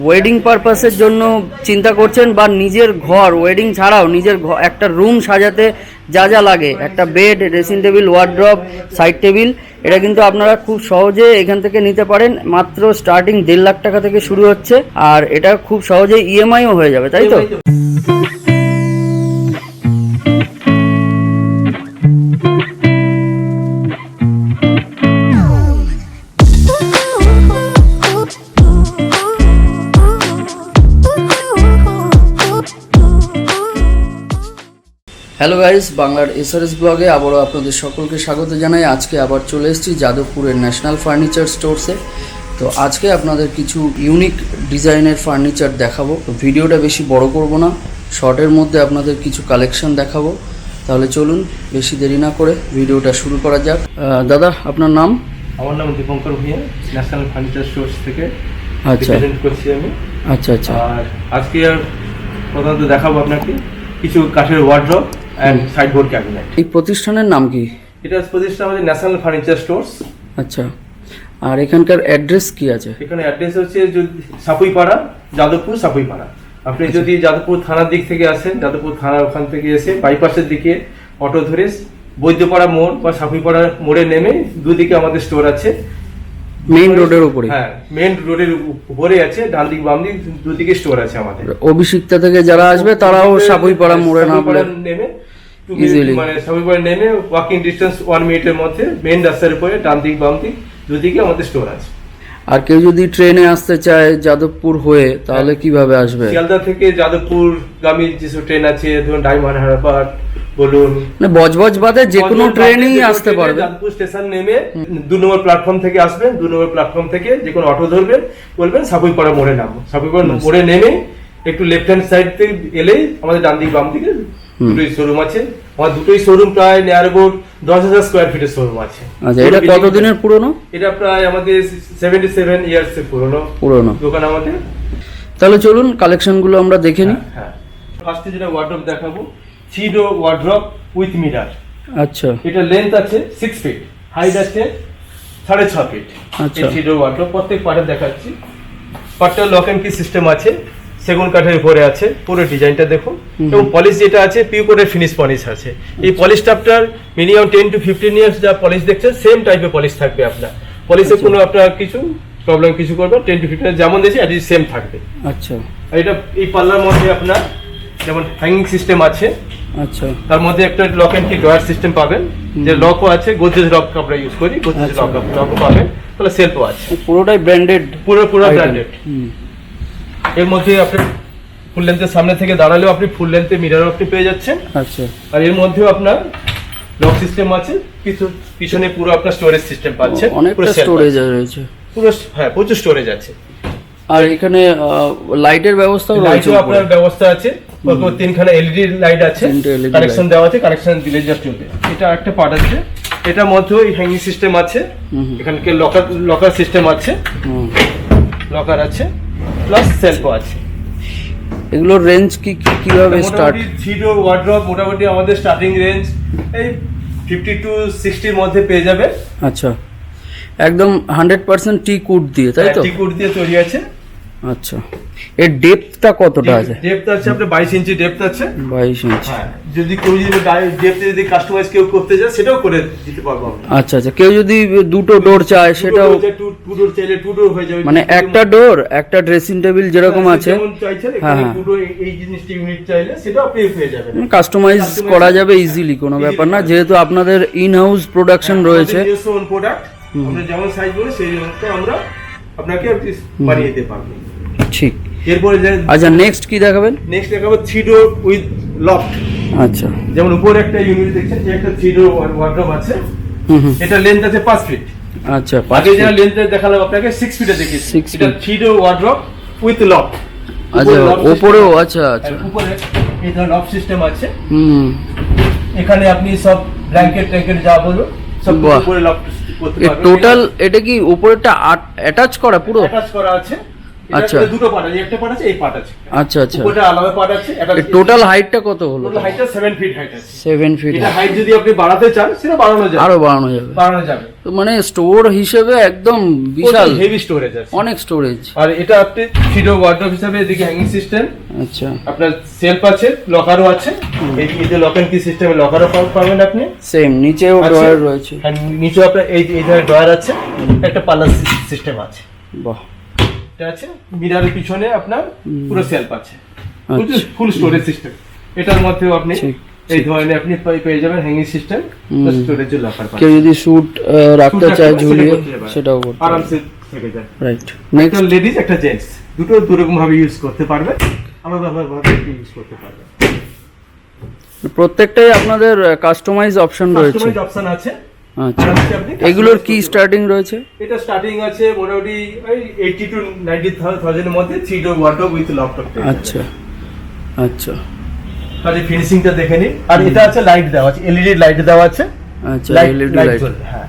Wedding পারপাসের জন্য চিন্তা করছেন বা নিজের ঘর ওয়েডিং ছাড়াও নিজের একটা রুম সাজাতে যা যা লাগে। একটা bed dressing table wardrobe side table এটা কিন্তু আপনারা খুব সহজে এখান থেকে নিতে পারেন। মাত্র স্টার্টিং দেড় লাখ টাকা থেকে শুরু হচ্ছে, আর এটা খুব সহজে ইএমআইও হয়ে যাবে, তাই তো হ্যালো গাইস বাংলার এসআরএস ব্লগে আবারও আপনাদের সকলকে স্বাগত জানাই। আজকে আবার চলে এসেছি যাদবপুরের ন্যাশনাল ফার্নিচার স্টোরসে তো আজকে আপনাদের কিছু ইউনিক ডিজাইনের ফার্নিচার দেখাবো। ভিডিওটা বেশি বড় করব না শর্টের মধ্যে আপনাদের কিছু কালেকশন দেখাবো। তাহলে চলুন বেশি দেরি না করে ভিডিওটা শুরু করা যাক। দাদা আপনার নাম? আমার নাম Dipankar Bhuiyan national furniture stores থেকে আচ্ছা। করছি আমি। আচ্ছা আচ্ছা। আর আজকে আর প্রধানত দেখাবো আপনাকে কিছু কাঠের ওয়ার্ড্রপ অ্যান্ড সাইডবোর্ড ক্যাবিনেট এই প্রতিষ্ঠানের নাম কি? এটা প্রতিষ্ঠান আমাদের ন্যাশনাল ফার্নিচার স্টোর্স আচ্ছা। আর এখানকার অ্যাড্রেস কি আছে? এখানে অ্যাড্রেস হচ্ছে সাপুইপাড়া যাদবপুর সাপুইপাড়া। আপনি যদি যাদবপুর থানার দিক থেকে আসেন যাদবপুর থানার ওখান থেকে এসে বাইপাসের দিকে অটো ধরে বৈদ্যপাড়া মোড় বা সাপুইপাড়া মোড়ে নেমে দুদিকে আমাদের স্টোর আছে। মেইন রোডের উপরে হ্যাঁ মেন রোডের উপরে আছে ডান দিক বাম দিক দুদিকে স্টোর আছে আমাদের। অভিষিক্তা থেকে যারা আসবে তারাও সাবইপাড়া মোড়ে না নেমে মানে সাবইপাড়া নেমে ওয়াকিং ডিস্টেন্স ওয়ান মিনিটের মধ্যে মেন রাস্তার উপরে ডান দিক বাম দিক দুদিকে আমাদের স্টোর আছে। আর কেউ যদি ট্রেনে আসতে চায় যাদবপুর হয়ে তাহলে কীভাবে আসবে? শিয়ালদা থেকে যাদবপুর গামী যেসব ট্রেন আছে ধরুন ডায়মন্ড হারবার বলুন। মানে বজবজ বাদে যে কোনো ট্রেনেই আসতে পারবে। যাদবপুর স্টেশন নেমে দু নম্বর প্ল্যাটফর্ম থেকে আসবেন দু নম্বর প্ল্যাটফর্ম থেকে যে কোনো অটো ধরবেন বলবেন সাপুইপাড়া মোড়ে নামবো সাপুইপাড়া মোড়ে নেমে একটু লেফট হ্যান্ড সাইড থেকে এলেই আমাদের ডান দিক বাম দিকে দুটোই শোরুম আছে। আমার দুটোই শোরুম প্রায় নিয়ার অ্যাবাউট দশ হাজার স্কোয়ার ফিটের শোরুম আছে। আচ্ছা এটা কতদিনের পুরনো? এটা প্রায় আমাদের সেভেন্টি সেভেন ইয়ার্স এর পুরনো। পুরনো। দোকান আমাদের। তাহলে চলুন কালেকশনগুলো আমরা দেখে নিই। হ্যাঁ ফার্স্টে যেটা ওয়ার্ড্রপ দেখাবো থ্রিডো ওয়ার্ড্রপ উইথ মিরার আচ্ছা। এটা লেন্থ আছে সিক্স ফিট হাইট আছে সাড়ে ছ ফিট আচ্ছা। থ্রিডো ওয়ার্ড্রপ প্রত্যেক পার্টে দেখাচ্ছি। পার্টটা লক অ্যান্ড কি সিস্টেম আছে। সেগুন কাঠের উপরে আছে পুরো ডিজাইনটা দেখুন। এবং পলিশ যেটা আছে পিউ কোটের ফিনিশ পলিশ আছে। এই পলিশটা আপনার minimum ten to fifteen years যা পলিশ দেখছেন সেম টাইপের পলিশ থাকবে আপনার। পলিশে কোনো আপনার কিছু প্রবলেম কিছু করবে টেন টু ফিফটিন যেমন দিয়েছি এটি সেম থাকবে। আচ্ছা। আর এটা এই পাল্লার মধ্যে আপনার যেমন হ্যাঙ্গিং সিস্টেম আছে আচ্ছা। তার মধ্যে একটা lock and key drawer system পাবেন। যে লকও আছে গোদরেজ লক আমরা ইউজ করি গোদরেজ আচ্ছা। লক লকও পাবেন। তাহলে সেলফও আছে। পুরোটাই ব্র্যান্ডেড পুরো পুরো ব্র্যান্ডেড এর মধ্যে আপনি ফুল লেন্থের সামনে থেকে দাঁড়ালেও আপনি ফুল লেন্থে মিরারও আপনি পেয়ে যাচ্ছেন। আচ্ছা। আর এর মধ্যেও আপনার লক সিস্টেম আছে কিছু পিছনে পুরো আপনার স্টোরেজ সিস্টেম পাচ্ছেন অনেকটা পুরো self স্টোরেজ রয়েছে। পুরো হ্যাঁ প্রচুর স্টোরেজ আছে। আর এখানে লাইটের ব্যবস্থা রয়েছে লাইটও আপনার ব্যবস্থা আছে। তিনখানা এলইডি লাইট আছে কানেকশন দেওয়া আছে কানেকশন দিলে জাস্ট চলবে এটা একটা পার্ট আছে। এটার মধ্যেও হ্যাঙ্গিং সিস্টেম আছে। এখানকে লকার লকার সিস্টেম আছে। লকার আছে। প্লাস সেলফও আছে। এগুলোর রেঞ্জ কি কি- কীভাবে স্টার্ট জিরো থ্রিডো ওয়ার্ড্রপ মোটামুটি আমাদের স্টার্টিং রেঞ্জ এই ফিফটি টু সিক্সটির মধ্যে পেয়ে যাবে। আচ্ছা। একদম হান্ড্রেড পার্সেন্ট টি কুট দিয়ে তাই তো? টি কুট দিয়ে তৈরি আছে। আচ্ছা। এর ডেপথটা কতটা আছে? ডেপথ আছে আপনার বাইশ ইঞ্চি ডেপথ আছে। বাইশ ইঞ্চ। হ্যাঁ যদি কেউ যদি ডেপথে যদি কাস্টমাইজ কেউ করতে চায় সেটাও করে দিতে পারব আচ্ছা আচ্ছা কেউ যদি দুটো ডোর চায় সেটাও টু ডোর চাইলে টু ডোর হয়ে যাবে। মানে একটা ডোর একটা ড্রেসিং টেবিল যেরকম হ্যাঁ, আছে। যেমন চাইছেন হ্যাঁ, হ্যাঁ। এই- জিনিসটা ইউনিট চাইলে সেটাও আপনি কাস্টমাইজ করা যাবে ইজিলি কোনো ব্যাপার না। যেহেতু আপনাদের ইন হাউস প্রোডাকশন রয়েছে। প্রোডাক্ট আমরা যেমন সাইজ বলি সেই অনুযায়ী আমরা আপনাকে বানিয়ে দিতে পারব। ঠিক। এরপরে আচ্ছা নেক্সট কি দেখাবেন? নেক্সট দেখাবো থ্রি ডোর উইথ লফট আচ্ছা। যেমন উপরে একটা ইউনিট দেখছেন যে একটা থ্রি ডোর ওয়ার্ড্রপ আছে। এটা লেন্থ আছে পাঁচ ফিট আচ্ছা আগে যেটা। লেন্থ দেখালাম আপনাকে সিক্স ফিটে দেখিয়েছি। এটা। Three door wardrobe with loft আচ্ছা ওপরেও আচ্ছা আচ্ছা। উপরে এই ধরনের লক সিস্টেম আছে। হুম এখানে আপনি সব ব্ল্যাঙ্কেট ট্যাঙ্কেট যা বলো সব। উপরে লক করতে পারবেন। টোটাল এটা কি উপরেরটা অ্যাটাচ করা পুরো? অ্যাটাচ করা আছে। আচ্ছা। দুটো পার্ট আছে একটা পার্ট আছে এই পার্ট আছে। আচ্ছা আচ্ছা। উপরটা আলাদা পার্ট আছে এটা টোটাল হাইটটা কত হলো? টোটাল হাইটটা 7 ফিট হাইট আছে। সেভেন ফিট এটা হাইট যদি আপনি বাড়াতে চান সেটা বাড়ানো যাবে। আরও বাড়ানো যাবে। বাড়ানো যাবে। তো মানে স্টোর হিসেবে একদম বিশাল। হেভি স্টোরেজ আছে। অনেক স্টোরেজ আর এটা আপনি ফিডো ওয়ার্ডরোব হিসাবে এদিকে হ্যাঙ্গিং সিস্টেম আচ্ছা। আপনার সেলফ আছে লকারও আছে। এইদিকে যে লক এন্ড কি সিস্টেমে লকারও পাবেন আপনি। সেম নিচেও ড্রয়ার রয়েছে। আর নিচে আপনার এই এই ধরনের ড্রয়ার আছে। একটা পাল্লা সিস্টেম আছে। বাহ। এটা আছে মিরারের পিছনে আপনার পুরো সেলফ আছে। ফুল স্টোরেজ সিস্টেম এটার মধ্যেও আপনি এই ধরনের আপনি পেয়ে- যাবেন হ্যাঙ্গিং সিস্টেম স্টোরেজের কেউ যদি স্যুট রাখতে চায় ঝুলিয়ে। সেটাও করতে আরামসে থেকে যায়। রাইট একটা নেক্সট লেডিস একটা জেন্টস দুটো দুরকম ভাবে ইউজ করতে পারবে। আলাদা ভাবে ইউজ করতে পারবে প্রত্যেকটাই আপনাদের কাস্টমাইজ অপশন রয়েছে। কাস্টমাইজ অপশন আছে। আচ্ছা। এগুলোর কি স্টার্টিং রয়েছে? এটা স্টার্টিং আছে মোটামুটি এইটি টু নাইনটি থাউজেন্ডের মধ্যে three door wardrobe with laptop আচ্ছা আচ্ছা। তাহলে ফিনিশিংটা দেখে নিন। আর এটা আছে লাইট দেওয়া আছে এলইডি লাইট দেওয়া আছে। আচ্ছা এলইডি লাইট হ্যাঁ।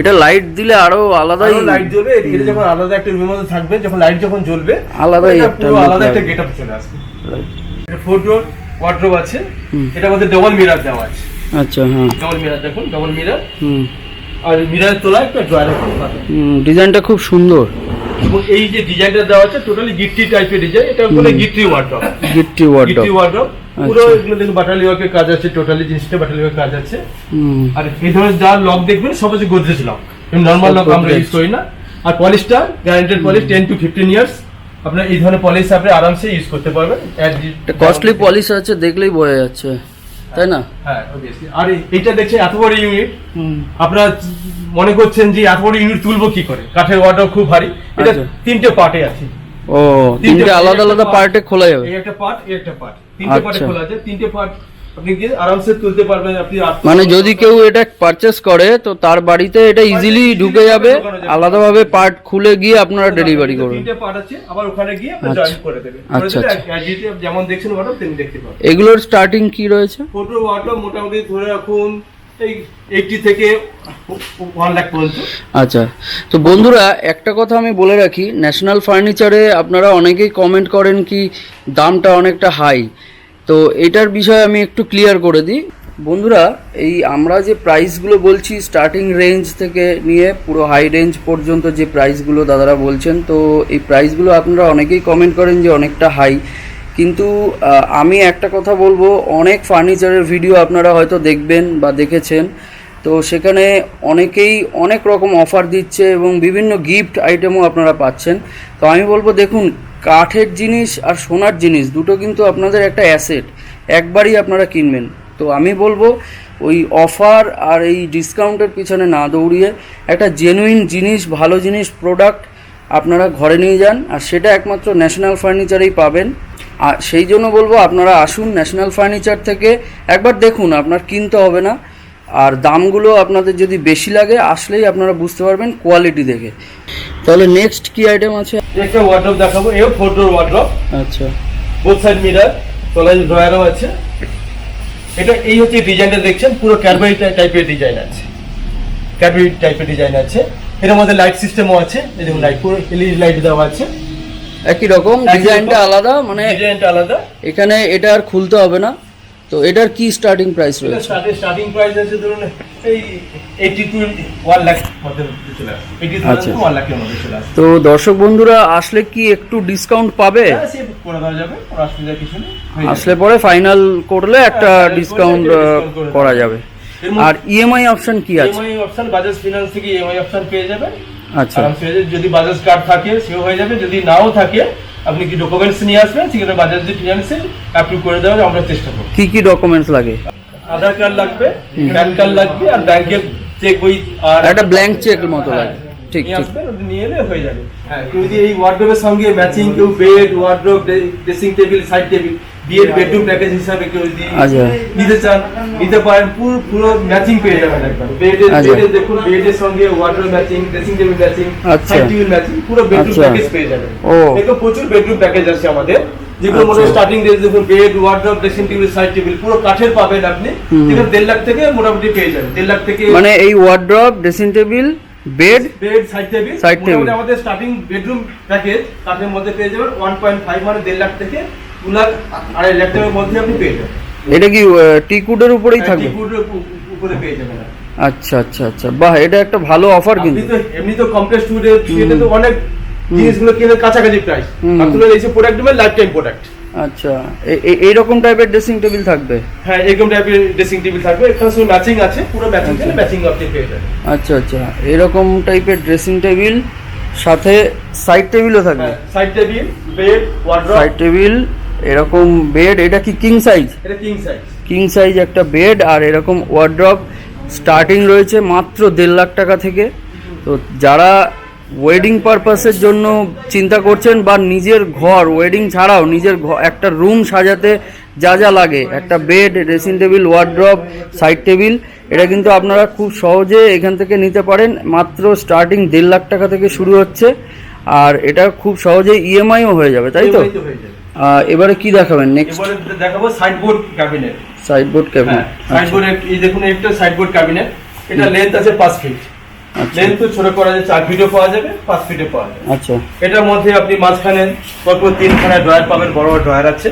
এটা লাইট দিলে আরও আলাদাই লাইট জ্বলবে এটা যখন আলাদা একটা রুমের মধ্যে থাকবে যখন লাইট যখন জ্বলবে আলাদাই একটা আলাদা একটা। গেটআপ চলে আসবে। এটা ফোর ডোর ওয়ার্ডরোব আছে। এটার মধ্যে ডবল মিরার দেওয়া আছে। আচ্ছা হ্যাঁ। ডবল মিরার দেখুন ডবল মিরার হুম। আর মিরারের তোলায় একটা ড্রয়ার হুম, ডিজাইনটা খুব সুন্দর। এবং এই যে ডিজাইনটা দেওয়া আছে টোটালি গিট্টি টাইপের ডিজাইন এটা বলে গিট্টি ওয়ার্ডরোব গিট্টি ওয়ার্ডরোব গিট্টি ওয়ার্ডরোব পুরো। এগুলো দেখুন বাটালি ওয়ার্কের কাজ আছে টোটালি জিনিসটা বাটালি ওয়ার্কের কাজ আছে। আর এই ধরনের যা লক দেখবেন সব হচ্ছে গোদরেজ লক নর্মাল লক আমরা ইউজ করি না। আর পলিশটা guaranteed polish ten to fifteen years আপনার এই ধরনের পলিশ আপনি আরামসে ইউজ করতে পারবেন। কস্টলি পলিশ আছে দেখলেই বোঝা যাচ্ছে। তাই না? হ্যাঁ। আর এটা দেখছে এত বড় ইউনিট আপনার মনে করছেন যে এত বড় ইউনিট তুলবো কি করে? কাঠের ওয়াটার খুব ভারী। এটা আচ্ছা। তিনটে পার্টে আছে। ও তিনটে আলাদা আলাদা পার্টে খোলা যাবে। এই একটা পার্ট এই একটা পার্ট তিনটে পার্টে আচ্ছা। খোলা আছে। তিনটে পার্ট মানে যদি কেউ এটা পারচেস করে তো তার বাড়িতে এটা ইজিলি ঢুকে যাবে আলাদাভাবে পার্ট খুলে গিয়ে আপনারা ডেলিভারি করবেন আবার ওখানে গিয়ে আচ্ছা। জয়েন করে দেবেন। আচ্ছা, আচ্ছা। as it is যেমন দেখছেন তেমনি দেখতে পাবেন। এগুলোর স্টার্টিং কি রয়েছে? ফটো মোটামুটি ধরে রাখুন থেকে আচ্ছা। তো বন্ধুরা একটা কথা আমি বলে রাখি ন্যাশনাল ফার্নিচারে আপনারা অনেকেই কমেন্ট করেন কি দামটা অনেকটা হাই তো এটার বিষয়ে আমি একটু ক্লিয়ার করে দিই। বন্ধুরা, এই আমরা যে প্রাইসগুলো বলছি স্টার্টিং রেঞ্জ থেকে নিয়ে পুরো হাই রেঞ্জ পর্যন্ত যে প্রাইসগুলো দাদারা বলছেন, তো এই প্রাইসগুলো আপনারা অনেকেই কমেন্ট করেন যে অনেকটা হাই কিন্তু আমি একটা কথা বলব, অনেক ফার্নিচারের ভিডিও আপনারা হয়তো দেখবেন বা দেখেছেন। তো সেখানে অনেকেই অনেক রকম অফার দিচ্ছে এবং বিভিন্ন গিফট আইটেমও আপনারা পাচ্ছেন। তো আমি বলব, দেখুন, কাঠের জিনিস আর সোনার জিনিস দুটো কিন্তু আপনাদের একটা অ্যাসেট একবারই আপনারা কিনবেন। তো আমি বলব, ওই অফার আর এই ডিসকাউন্টের পিছনে না দৌড়িয়ে একটা জেনুইন জিনিস, ভালো জিনিস প্রোডাক্ট আপনারা ঘরে নিয়ে যান, আর সেটা একমাত্র ন্যাশনাল ফার্নিচারেই পাবেন। আর সেই জন্য বলব, আপনারা আসুন ন্যাশনাল ফার্নিচার থেকে। একবার দেখুন, আপনার কিনতে হবে না। আর দামগুলো আপনাদের যদি বেশি লাগে আসলেই আপনারা বুঝতে পারবেন কোয়ালিটি দেখে। তাহলে নেক্সট কি আইটেম আছে? একটা ওয়ার্ড্রপ দেখাবো এও ফোর ডোর ওয়ার্ড্রপ আচ্ছা। বোথ সাইড মিরার তলায় ড্রয়ারও আছে। এটা এই হচ্ছে ডিজাইনটা দেখছেন পুরো ক্যাডবেরি টাইপের ডিজাইন আছে। ক্যাডবেরি টাইপের ডিজাইন আছে। এর মধ্যে লাইট সিস্টেমও আছে। এই দেখুন লাইট পুরো এলইডি লাইট দেওয়া আছে। একই রকম ডিজাইনটা আলাদা মানে ডিজাইনটা আলাদা। এখানে এটা আর খুলতে হবে না। তো এটার কি স্টার্টিং প্রাইস রয়েছে? স্টার্টিং স্টার্টিং প্রাইস আছে ধরুন এই এইটি টু ওয়ান লাখ মধ্যে চলে আসে এইটি আচ্ছা। লাখের মধ্যে চলে আসে তো দর্শক বন্ধুরা আসলে কি একটু ডিসকাউন্ট পাবে? হ্যাঁ, সে করে দেওয়া যাবে অসুবিধা কিছু নেই। আসলে পরে ফাইনাল করলে একটা হ্যাঁ, ডিসকাউন্ট একটা discount করে যাবে। আর ইএমআই অপশন কি আছে? ইএমআই অপশন বাজাজ ফিনান্স থেকে ইএমআই অপশন পেয়ে যাবেন আচ্ছা। যদি বাজাজ কার্ড থাকে সেও হয়ে যাবে। যদি নাও থাকে আপনি কি ডকুমেন্টস নিয়ে আসবেন? সেখানে বাজাজ যে ফিনান্সিং অ্যাপ্রুভ করে দেওয়া হবে, আমরা চেষ্টা করব। কি কি ডকুমেন্টস লাগে? আধার কার্ড লাগবে প্যান কার্ড লাগবে আর ব্যাংকের চেক বই আর একটা ব্ল্যাঙ্ক চেক মতো লাগে। ঠিক ঠিক আসবেন ওটা নিয়ে এলে হয়ে যাবে হ্যাঁ কেউ যদি এই ওয়ার্ডরোবের সঙ্গে ম্যাচিং কেউ bed wardrobe dressing table side table বিয়ের বেডরুম প্যাকেজ হিসাবে কেউ যদি আচ্ছা। নিতে চান নিতে পারেন পুরো পুরো ম্যাচিং পেয়ে যাবেন একবার বেডের আচ্ছা। বেডের দেখুন বেডের সঙ্গে wardrobe matching dressing table matching আচ্ছা। সাইড টেবিল ম্যাচিং পুরো বেডরুম আচ্ছা। প্যাকেজ পেয়ে যাবেন। দেখো প্রচুর বেডরুম প্যাকেজ আছে আমাদের যেগুলো আচ্ছা। স্টার্টিং রেঞ্জ দেখুন bed wardrobe dressing table side table পুরো কাঠের পাবেন আপনি। দেড় লাখ থেকে মোটামুটি পেয়ে যাবেন দেড় লাখ থেকে মানে এই wardrobe dressing table bed bed side table Side table। আমাদের স্টার্টিং বেডরুম প্যাকেজ কাঠের মধ্যে পেয়ে যাবেন ওয়ান পয়েন্ট ফাইভ মানে দেড় লাখ থেকে দু লাখ আড়াই লাখ টাকার মধ্যে আপনি পেয়ে যাবেন। এটা কি টিকুডের উপরেই থাকবে? টিকুডের উপরে পেয়ে যাবেন আচ্ছা আচ্ছা আচ্ছা। বাহ এটা একটা ভালো অফার কিন্তু। এমনি তো কমপ্লেক্স টুডের ইয়েতে তো অনেক জিনিসগুলো কিনে কাছাকাছি প্রাইস হুম। আপনার এই প্রোডাক্ট দেবেন লাইফ টাইম প্রোডাক্ট আচ্ছা এ- এ- এইরকম টাইপের ড্রেসিং টেবিল থাকবে? হ্যাঁ এরকম টাইপের ড্রেসিং টেবিল থাকবে। এখানে শুধু ম্যাচিং আছে পুরো ম্যাচিং আচ্ছা। ম্যাচিং আপনি পেয়ে যাবেন আচ্ছা আচ্ছা এরকম টাইপের ড্রেসিং টেবিল সাথে সাইড টেবিলও থাকবে? Side table bed wardrobe side table এরকম বেড এটা কি কিং সাইজ এটা কিং সাইজ কিং সাইজ একটা বেড আর এরকম ওয়ার্ড্রপ স্টার্টিং রয়েছে মাত্র দেড় লাখ টাকা থেকে। তো যারা ওয়েডিং পারপাসের জন্য চিন্তা করছেন বা নিজের ঘর ওয়েডিং ছাড়াও নিজের একটা রুম সাজাতে যা যা লাগে একটা bed dressing table wardrobe side table এটা কিন্তু আপনারা খুব সহজে এখান থেকে নিতে পারেন। মাত্র স্টার্টিং দেড় লাখ টাকা থেকে শুরু হচ্ছে আর এটা খুব সহজেই ইএমআইও হয়ে যাবে তাই তো। আহ, এবারে কি দেখাবেন? নেক্সট দেখাবো side board cabinet side board হ্যাঁ ক্যাবিনেট সাইড বোর্ড এই দেখুন একটা সাইড বোর্ড ক্যাবিনেট এটা লেন্থ আছে পাঁচ ফিট লেন্থ তো ছোট করা যায় চার ফিটে পাওয়া যাবে পাঁচ ফিটে পাওয়া যাবে। আচ্ছা। এটার মধ্যে আপনি মাঝখানে পরপর তিনখানা ড্রয়ার পাবেন বড় বড় ড্রয়ার আছে।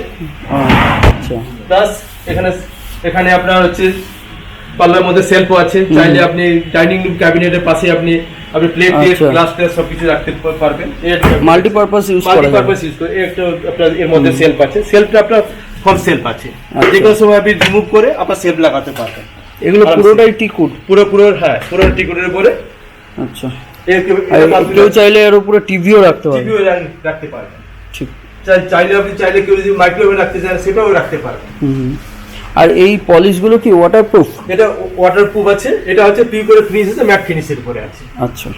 আচ্ছা। প্লাস এখানে এখানে আপনার হচ্ছে পাল্লার মধ্যে সেলফও আছে। চাইলে আপনি ডাইনিং রুম ক্যাবিনেটের পাশে আপনি আপনি প্লেট দিয়ে আচ্ছা। গ্লাস ট্লাস সবকিছু রাখতে পারবেন। মাল্টিপারপাস ইউজ করা মাল্টিপারপাস ইউজ করে একটা আপনার এর মধ্যে সেলফ আছে। সেলফটা আপনার ফল সেলফ আছে। আচ্ছা। যে কোনো সময় আপনি রিমুভ করে আপনার সেলফ লাগাতে পারবেন। এগুলো পুরোটাই টিকুট? পুরো পুরো হ্যাঁ পুরো টিকুটের উপরে আচ্ছা। কেউ চাইলে এর উপরে টিভিও রাখতে পারবে। টিভিও রাখতে পারবেন ঠিক। চাইলে আপনি চাইলে কেউ যদি মাইক্রোওয়েভে রাখতে চান সেটাও রাখতে পারবেন। আর এই পলিশগুলো কি ওয়াটারপ্রুফ এটা ওয়াটারপ্রুফ আছে। এটা হচ্ছে পিউ করে ফিনিশ আছে ম্যাট ফিনিশের উপরে আছে। আচ্ছা।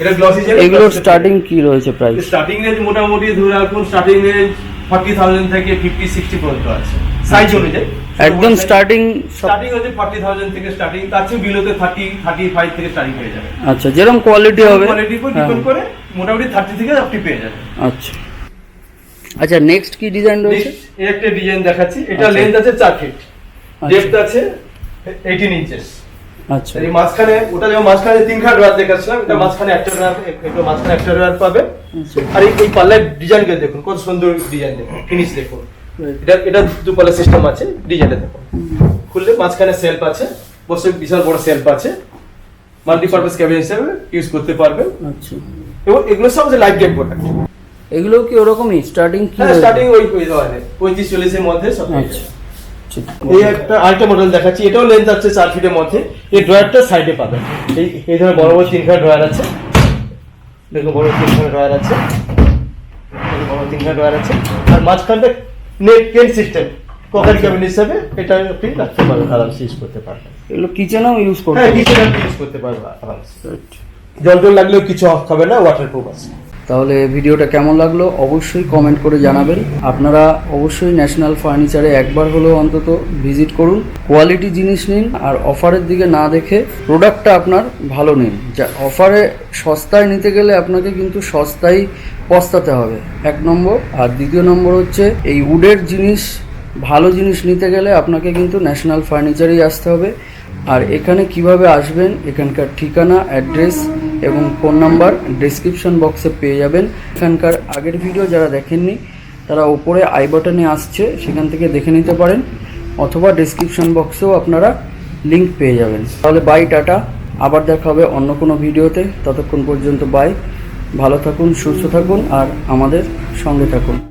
এটা গ্লসি এগুলোর স্টার্টিং কি রয়েছে প্রাইস স্টার্টিং রেঞ্জ মোটামুটি ধরে রাখুন স্টার্টিং রেঞ্জ ফর্টি থাউজেন্ড থেকে ফিফটি সিক্সটি পর্যন্ত আছে। সাইজ অনুযায়ী। একদম স্টার্টিং স্টার্টিং হচ্ছে ফর্টি থাউজেন্ড থেকে স্টার্টিং তার চেয়ে বিলোতে থার্টি থার্টি ফাইভ থেকে স্টার্টিং হয়ে যাবে। আচ্ছা যেরকম কোয়ালিটি হবে। কোয়ালিটির উপর হ্যাঁ, ডিপেন্ড করে মোটামুটি থার্টি থেকে আপনি পেয়ে যাবেন। আচ্ছা। আচ্ছা নেক্সট কি ডিজাইন রয়েছে? এই একটা ডিজাইন দেখাচ্ছি। এটা আচ্ছা। লেন্থ আছে চার ফিট ডেপথ আছে এইটিন ইঞ্চেস আচ্ছা। এই মাঝখানে ওটা যেমন মাঝখানে তিনখানা ড্রয়ার দেখাচ্ছিলাম এটা মাঝখানে একটা ড্রয়ার একটু মাঝখানে একটা ড্রয়ার পাবে। আচ্ছা। আর এই পাল্লার ডিজাইনকে দেখুন কত সুন্দর ডিজাইন দেখুন ফিনিশ দেখুন. এটা এটা দু পাল্লা সিস্টেম আছে ডিজাইনটা দেখুন খুললে মাঝখানে সেলফ আছে বসে বিশাল বড় সেলফ আছে। মাল্টিপারপাস ক্যাবিন হিসেবে ইউজ করতে পারবেন আচ্ছা। এবং এগুলো সব হচ্ছে লাইফ টাইম প্রোডাক্ট এগুলো কি ওরকমই? স্টার্টিং কি হ্যাঁ স্টার্টিং ওই ওই ধরনের। পঁয়ত্রিশ চল্লিশের মধ্যে সব আচ্ছা। এই একটা আরেকটা মডেল দেখাচ্ছি। এটাও লেন্থ আছে চার ফিটের মধ্যে। এই ড্রয়ারটা সাইডে পাবেন এই এই ধরনের বড় বড় তিনখানা ড্রয়ার আছে। দেখুন বড় তিনখানা ড্রয়ার আছে। বড় তিনখানা ড্রয়ার আছে। আর মাঝখানটা নেট কেন সিস্টেম। পকেট কেবিন হিসাবে এটা আপনি রাখতে পারবেন আরামসে ইউজ করতে পারবেন। এগুলো কিচেনেও ইউজ করতে হ্যাঁ কিচেনেও কিচেন ইউজ করতে পারবেন আরামসে। জল জল লাগলেও কিছু হবে না ওয়াটারপ্রুফ আছে। তাহলে ভিডিওটা কেমন লাগল অবশ্যই কমেন্ট করে জানাবেন। আপনারা অবশ্যই ন্যাশনাল ফার্নিচারে একবার হলেও অন্তত ভিজিট করুন কোয়ালিটি জিনিস নিন, আর অফারের দিকে না দেখে প্রোডাক্টটা আপনার ভালো নিন। যা অফারে সস্তায় নিতে গেলে আপনাকে কিন্তু সস্তায় পস্তাতে হবে। এক নম্বর। আর দ্বিতীয় নম্বর হচ্ছে, এই উডের জিনিস, ভালো জিনিস নিতে গেলে আপনাকে কিন্তু ন্যাশনাল ফার্নিচারেই আসতে হবে। আর এখানে কীভাবে আসবেন, এখানকার ঠিকানা, অ্যাড্রেস এবং ফোন নাম্বার ডিসক্রিপশন বক্সে পেয়ে যাবেন। এখানকার আগের ভিডিও যারা দেখেননি, তারা ওপরে আই বাটনে আসছে, সেখান থেকে দেখে নিতে পারেন, অথবা ডিসক্রিপশন বক্সেও আপনারা লিংক পেয়ে যাবেন। তাহলে বাই, টাটা। আবার দেখা হবে অন্য কোনো ভিডিওতে। ততক্ষণ পর্যন্ত বাই। ভালো থাকুন, সুস্থ থাকুন, আর আমাদের সঙ্গে থাকুন।